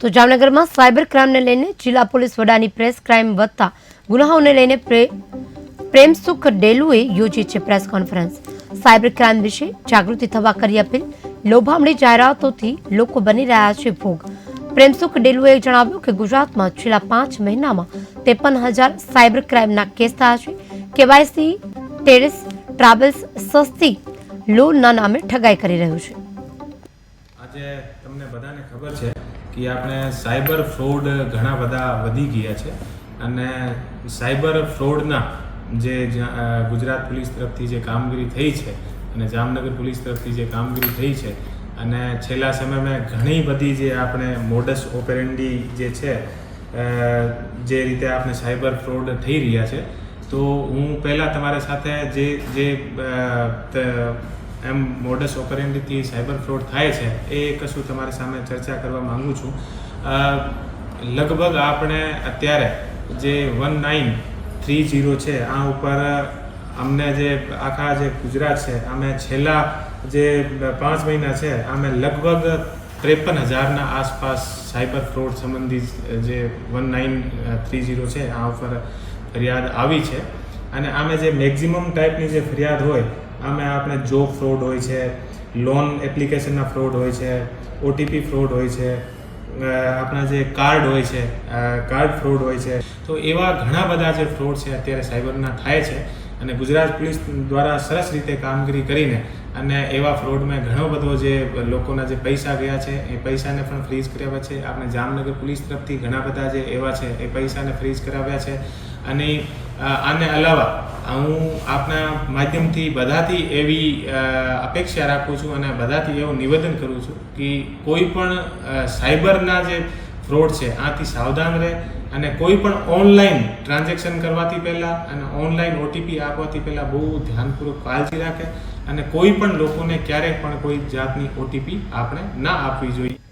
તો જામનગરમાં સાયબર ક્રાઇમને લઈને જિલ્લા પોલીસ વડાની પ્રેસ ક્રાઇમ વધતા ગુનાઓને લઈને પ્રે- પ્રેમસુખ ડેલુએ યોજી છે પ્રેસ કોન્ફરન્સ. સાયબર ક્રાઇમ વિશે જાગૃતિ થવા કરી અપીલ. લોભામણી જાહેરાતોથી લોકો બની રહ્યા છે ભોગ. પ્રેમસુખ ડેલુએ જણાવ્યું કે ગુજરાતમાં છેલ્લા પાંચ મહિનામાં ત્રેપન હજાર સાયબર ક્રાઇમના કેસ થયા છે. કેવાયસી, ટેરેસ, ટ્રાવેલ્સ, સસ્તી લોનના નામે ઠગાઈ કરી રહ્યું છે. આજે તમને બધાને ખબર છે કે આપણે સાયબર ફ્રોડ ઘણા બધા વધી ગયા છે અને સાયબર ફ્રોડના જે ગુજરાત પોલીસ તરફથી જે કામગીરી થઈ છે અને જામનગર પોલીસ તરફથી જે કામગીરી થઈ છે અને છેલ્લા સમયમાં ઘણી બધી જે આપણે મોડસ ઓપેરેન્ડી જે છે જે રીતે આપણે સાયબર ફ્રોડ થઈ રહ્યા છે. તો હું પહેલાં તમારી સાથે જે જે એમ મોડસ ઓપરેન્ડીથી સાયબર ફ્રોડ થાય છે, એ કશું તમારી સામે ચર્ચા કરવા માગું છું. લગભગ આપણે અત્યારે જે વન નાઇન થ્રી જીરો છે, આ ઉપર અમને જે આખા જે ગુજરાત છે, અમે છેલ્લા જે પાંચ મહિના છે, અમે લગભગ ત્રેપન હજારના આસપાસ સાયબર ફ્રોડ સંબંધિત જે વન નાઇન થ્રી જીરો છે, આ ઉપર ફરિયાદ આવી છે. અને આમે જે મેક્ઝિમમ ટાઈપની જે ફરિયાદ હોય આમે આપણે જોબ ફ્રોડ હોય છે લોન એપ્લિકેશનના ફ્રોડ હોય છે ઓટીપી ફ્રોડ હોય છે આપણા જે કાર્ડ હોય છે કાર્ડ ફ્રોડ હોય છે. તો એવા ઘણા બધા જે ફ્રોડ છે અત્યારે સાયબરના થાય છે અને ગુજરાત પોલીસ દ્વારા સરસ રીતે કામગીરી કરીને અને એવા ફ્રોડમાં ઘણો બધો જે લોકોના જે પૈસા ગયા છે, એ પૈસાને પણ ફ્રીઝ કરાવ્યા છે. આપણે જામનગર પોલીસ તરફથી ઘણા બધા જે એવા છે, એ પૈસાને ફ્રીઝ કરાવ્યા છે. અને આને અલાવા હું આપના માધ્યમથી બધાથી એવી અપેક્ષા રાખું છું અને બધાથી એવું નિવેદન કરું છું કે કોઈ પણ સાયબરના જે ફ્રોડ છે, આથી સાવધાન રહે અને કોઈ પણ ઓનલાઈન ટ્રાન્ઝેક્શન કરવાથી પહેલાં અને ઓનલાઈન ઓટીપી આપવાથી પહેલાં બહુ ધ્યાનપૂર્વક કાળજી રાખે અને કોઈ પણ લોકોને ક્યારેય પણ કોઈ જાતની ઓટીપી આપણે ના આપવી જોઈએ.